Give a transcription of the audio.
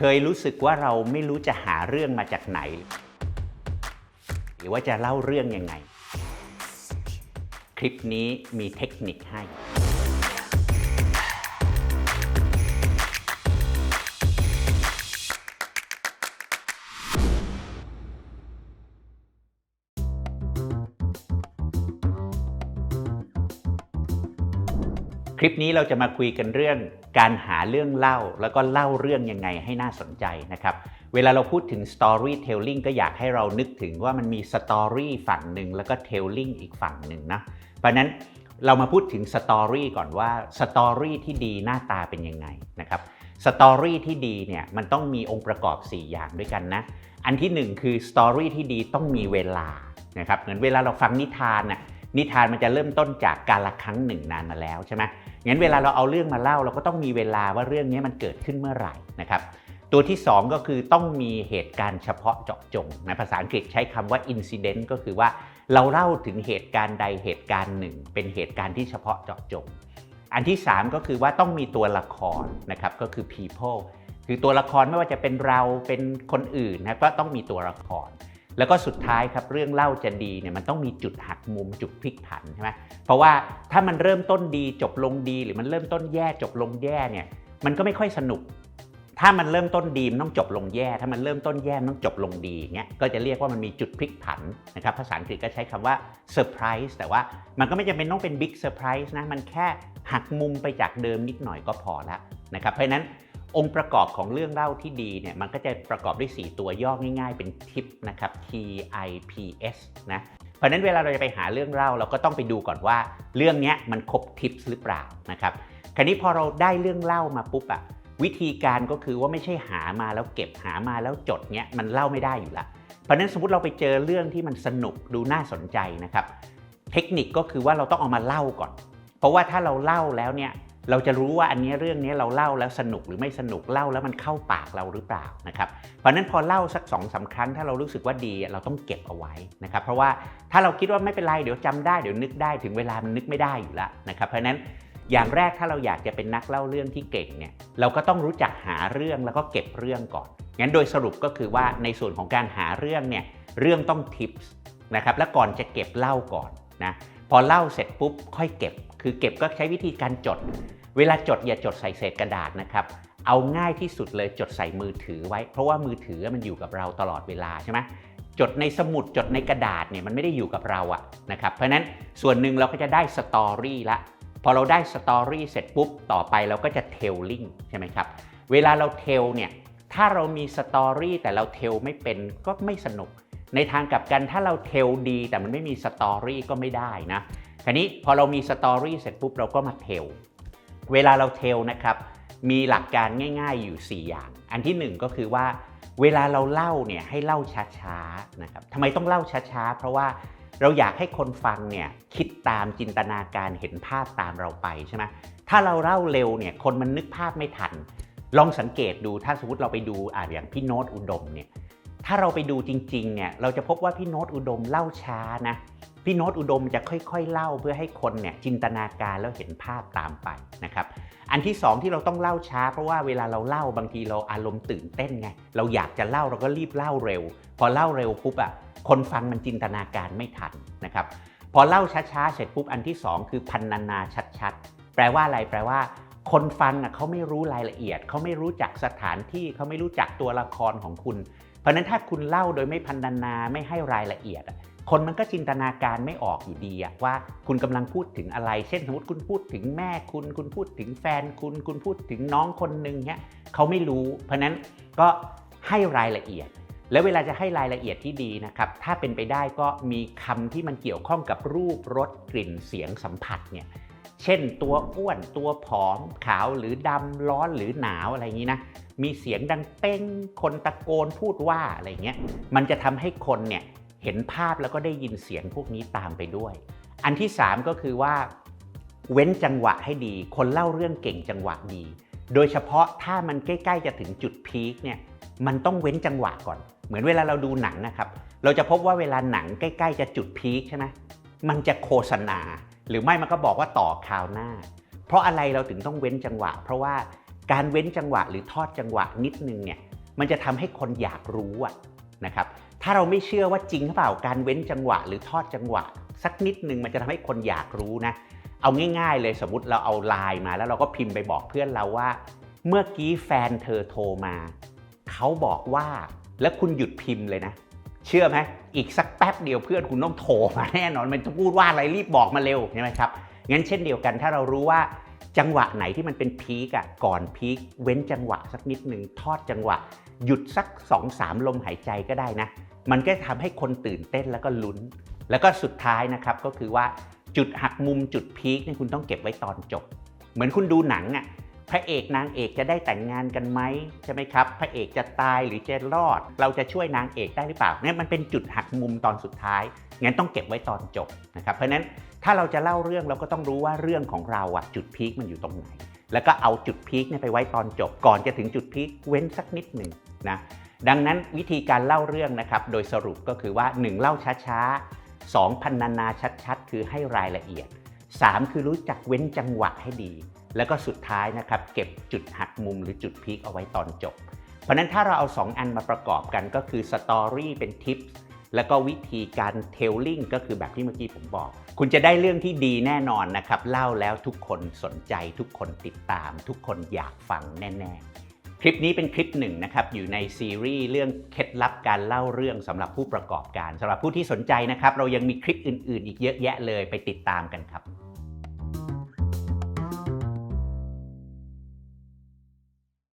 เคยรู้สึกว่าเราไม่รู้จะหาเรื่องมาจากไหน หรือว่าจะเล่าเรื่องยังไง คลิปนี้มีเทคนิคให้ คลิปนี้เราจะมาคุยกันเรื่องการหาเรื่องเล่า แล้วก็เล่าเรื่องยังไงให้น่าสนใจนะครับ เวลาเราพูดถึง storytelling ก็อยากให้เรานึกถึงว่ามันมี story ฝั่งหนึ่งแล้วก็ telling อีกฝั่งหนึ่งนะเพราะนั้นเรามาพูดถึง story ก่อนว่า story ที่ดีหน้าตาเป็นยังไงนะครับ story ที่ดีเนี่ยมันต้องมีองค์ประกอบ 4 อย่างด้วยกันนะ อันที่หนึ่งคือ story ที่ดีต้องมีเวลานะครับเหมือนเวลาเราฟังนิทานน่ะ นิทานมันจะเริ่มต้นจากการละครั้งหนึ่งนานมาแล้วใช่ไหมงั้นเวลาเราเอาเรื่องมาเล่าเราก็ต้องมีเวลาว่าเรื่องนี้มันเกิดขึ้นเมื่อไหร่นะครับ ตัวที่ 2 ก็คือต้องมีเหตุการณ์เฉพาะเจาะจงนะภาษาอังกฤษใช้คำว่า incident ก็คือว่าเราเล่าถึงเหตุการณ์ใดเหตุการณ์หนึ่ง เป็นเหตุการณ์ที่เฉพาะเจาะจง อันที่ 3 ก็คือว่าต้องมีตัวละครนะครับก็คือ people คือตัวละครไม่ว่าจะเป็นเราเป็นคนอื่นนะก็ต้องมีตัวละคร แล้วก็สุดท้ายครับเรื่องเล่าจะดีเนี่ยมันต้องมีจุดหักมุมจุดพลิกผันใช่ไหมเพราะว่าถ้ามันเริ่มต้นดีจบลงดี หรือมันเริ่มต้นแย่จบลงแย่เนี่ยมันก็ไม่ค่อยสนุก ถ้ามันเริ่มต้นดีมันต้องจบลงแย่ ถ้ามันเริ่มต้นแย่มันต้องจบลงดีเงี้ยก็จะเรียกว่ามันมีจุดพลิกผันนะครับภาษาอังกฤษก็ใช้คำว่าเซอร์ไพรส์แต่ว่ามันก็ไม่จำเป็นต้องเป็นบิ๊กเซอร์ไพรส์นะมันแค่หักมุมไปจากเดิมนิดหน่อยก็พอแล้วนะครับเพราะฉะนั้น องค์ประกอบของเรื่องเล่าที่ดีเนี่ยมันก็จะประกอบด้วย 4 ตัวย่อง่ายๆ เป็นทิปนะครับ T I P S นะเพราะนั้นเวลาเราจะไปหาเรื่องเล่าเราก็ต้องไปดูก่อนว่า เรื่องเนี้ยมันครบทิปหรือเปล่านะครับคราวนี้พอเราได้เรื่องเล่ามาปุ๊บอะวิธีการก็คือว่าไม่ใช่หามาแล้วเก็บหามาแล้วจดเนี้ยมันเล่าไม่ได้อยู่ละเพราะฉะนั้นสมมติเราไปเจอเรื่องที่มันสนุกดูน่าสนใจนะครับ เทคนิคก็คือว่าเราต้องเอามาเล่าก่อน เพราะว่าถ้าเราเล่าแล้วเนี่ย เราจะรู้ว่าอันนี้เรื่องนี้เราเล่าแล้วสนุกหรือไม่สนุกเล่าแล้วมันเข้าปากเราหรือเปล่านะครับเพราะนั้นพอเล่าสัก2อสาครั้งถ้าเรารู้สึกว่าดีเราต้องเก็บเอาไว้นะครับเพราะว่าถ้าเราคิดว่าไม่เป็นไรเดี๋ยวจำได้เดี๋ยวนึกได้ถึงเวลามันนึกไม่ได้อยู่แล้วนะครับเพราะฉะนั้นอย่างแรกถ้าเราอยากจะเป็นนักเล่าเรื่องที่เก่งเนี่ยเราก็ต้องรู้จักหาเรื่องแล้วก็เก็บเรื่องก่อนงั้นโดยสรุปก็คือว่าในส่วนของการหาเรื่องเนี่ยเรื่องต้องทิปส์นะครับแล้วก่อนจะเก็บเล่าก่อนนะพอเล่าเสร็จปุ๊บค่อยเก็บ คือเก็บก็ใช้วิธีการจด เวลาจดอย่าจดใส่เศษกระดาษนะครับ เอาง่ายที่สุดเลยจดใส่มือถือไว้ เพราะว่ามือถือมันอยู่กับเราตลอดเวลาใช่ไหมจดในสมุดจดในกระดาษเนี่ยมันไม่ได้อยู่กับเราอะนะครับ เพราะนั้นส่วนหนึ่งเราก็จะได้สตอรี่ละ พอเราได้สตอรี่เสร็จปุ๊บ ต่อไปเราก็จะเทลลิงใช่ไหมครับ เวลาเราเทลเนี่ย ถ้าเรามีสตอรี่แต่เราเทลไม่เป็นก็ไม่สนุก ในทางกลับกันถ้าเราเทลดี แต่มันไม่มีสตอรี่ก็ไม่ได้นะ คราวนี้พอเรามีสตอรี่เสร็จปุ๊บเราก็มาเทล เวลาเราเทลนะครับมีหลักการง่าย ๆอยู่ 4 อย่าง อันที่ 1 ก็คือว่าเวลาเราเล่าเนี่ยให้เล่าช้าๆนะครับทำไมต้องเล่าช้าๆ เพราะว่าเราอยากให้คนฟังเนี่ยคิดตามจินตนาการเห็นภาพตามเราไปใช่ไหมถ้าเราเล่าเร็วเนี่ยคนมันนึกภาพไม่ทัน ลองสังเกตดูถ้าสมมติเราไปดูอ่าอย่างพี่โน้ตอุดมเนี่ยถ้าเราไปดูจริงๆเนี่ยเราจะพบว่าพี่โน้ตอุดมเล่าช้านะ พี่โน้ตอุดมจะค่อยๆ เล่าเพื่อให้คนเนี่ยจินตนาการแล้วเห็นภาพตามไปนะครับอันที่สองที่เราต้องเล่าช้า เพราะว่าเวลาเราเล่าบางทีเราอารมณ์ตื่นเต้นไงเราอยากจะเล่าเราก็รีบเล่าเร็ว พอเล่าเร็วปุ๊บอะคนฟังมันจินตนาการไม่ทันนะครับพอเล่าช้าๆเสร็จปุ๊บอันที่สองคือพันนานาชัดๆ แปลว่าอะไรแปลว่า คนฟังอะเขาไม่รู้รายละเอียดเขาไม่รู้จักสถานที่เขาไม่รู้จักตัวละครของคุณ เพราะนั้นถ้าคุณเล่าโดยไม่พันนานาไม่ให้รายละเอียดอะ คนมันก็จินตนาการไม่ออกอยู่ดีอะว่าคุณกำลังพูดถึงอะไร เช่นสมมติคุณพูดถึงแม่คุณ คุณพูดถึงแฟนคุณ คุณพูดถึงน้องคนหนึ่งเนี้ยเขาไม่รู้ เพราะฉะนั้นก็ให้รายละเอียด แล้วเวลาจะให้รายละเอียดที่ดีนะครับ ถ้าเป็นไปได้ก็มีคำที่มันเกี่ยวข้องกับรูปรสกลิ่นเสียงสัมผัสเนี่ยเช่นตัวอ้วนตัวผอมขาวหรือดำร้อนหรือหนาวอะไรอย่างนี้นะมีเสียงดังเป้งคนตะโกนพูดว่าอะไรเงี้ยมันจะทำให้คนเนี่ย เห็นภาพแล้วก็ได้ยินเสียงพวกนี้ตามไปด้วย อันที่ 3 ก็คือว่า เว้นจังหวะให้ดี คนเล่าเรื่องเก่งจังหวะดี โดยเฉพาะถ้ามันใกล้ๆจะถึงจุดพีคเนี่ยมันต้องเว้นจังหวะก่อน เหมือนเวลาเราดูหนังนะครับ เราจะพบว่าเวลาหนังใกล้ๆจะจุดพีคใช่ไหมมันจะโฆษณา หรือไม่มันก็บอกว่าต่อคราวหน้า เพราะอะไรเราถึงต้องเว้นจังหวะ เพราะว่าการเว้นจังหวะหรือทอดจังหวะนิดนึงเนี่ยมันจะทำให้คนอยากรู้อะนะครับ ถ้าเราไม่เชื่อว่าจริงหรือเปล่าการเว้นจังหวะ หรือทอดจังหวะ สักนิดนึงมันจะทำให้คนอยากรู้นะ เอาง่าย ๆ เลยสมมติเราเอาไลน์มาแล้วเราก็พิมพ์ไปบอกเพื่อนเราว่า เมื่อกี้แฟนเธอโทรมา เขาบอกว่าแล้วคุณหยุดพิมพ์เลยนะ เชื่อไหมอีกสักแป๊บเดียวเพื่อนคุณต้องโทรมาแน่นอนมันจะพูดว่าอะไรรีบบอกมาเร็วใช่ไหมครับงั้นเช่นเดียวกันถ้าเรารู้ว่าจังหวะไหนที่มันเป็นพีกอะก่อนพีคเว้นจังหวะสักนิดหนึ่งทอดจังหวะ หยุดสัก2อสามลมหายใจก็ได้นะ มันก็ทำให้คนตื่นเต้นแล้วก็ลุ้น แล้วก็สุดท้ายนะครับก็คือว่าจุดหักมุมจุดพีคเนี่ยคุณต้องเก็บไว้ตอนจบ เหมือนคุณดูหนังอะพระเอกนางเอกจะได้แต่งงานกันไหมใช่ไหมครับ พระเอกจะตายหรือจะรอด เราจะช่วยนางเอกได้หรือเปล่าเนี่ยมันเป็นจุดหักมุมตอนสุดท้ายงั้นต้องเก็บไว้ตอนจบนะครับเพราะฉะนั้นถ้าเราจะเล่าเรื่องเราก็ต้องรู้ว่าเรื่องของเราอะจุดพีคมันอยู่ตรงไหน แล้วก็เอาจุดพีคเนี่ยไปไว้ตอนจบ ก่อนจะถึงจุดพีคเว้นสักนิดหนึ่งนะ ดังนั้นวิธีการเล่าเรื่องนะครับ โดยสรุปก็คือว่า 1 เล่าช้าๆ 2 พันนานาชัดๆ คือให้รายละเอียด 3 คือรู้จักเว้นจังหวะให้ดี แล้วก็สุดท้ายนะครับ เก็บจุดหักมุมหรือจุดพีคเอาไว้ตอนจบ เพราะนั้นถ้าเราเอา 2 อันมาประกอบกันก็คือสตอรี่เป็นทิปแล้วก็วิธีการเทลลิงก็คือแบบที่เมื่อกี้ผมบอก คุณจะได้เรื่องที่ดีแน่นอนนะครับ เล่าแล้วทุกคนสนใจทุกคนติดตาม ทุกคนอยากฟังแน่ ๆ ลิปนี้เป็นคลิปหนึ่งนะครับอยู่ในซีรีส์เรื่องเคล็ดลับการเล่าเรื่องสำหรับผู้ประกอบการสำหรับผู้ที่สนใจนะครับ เรายังมีคลิปอื่น ๆ อีกเยอะแยะเลยไปติดตามกันครับ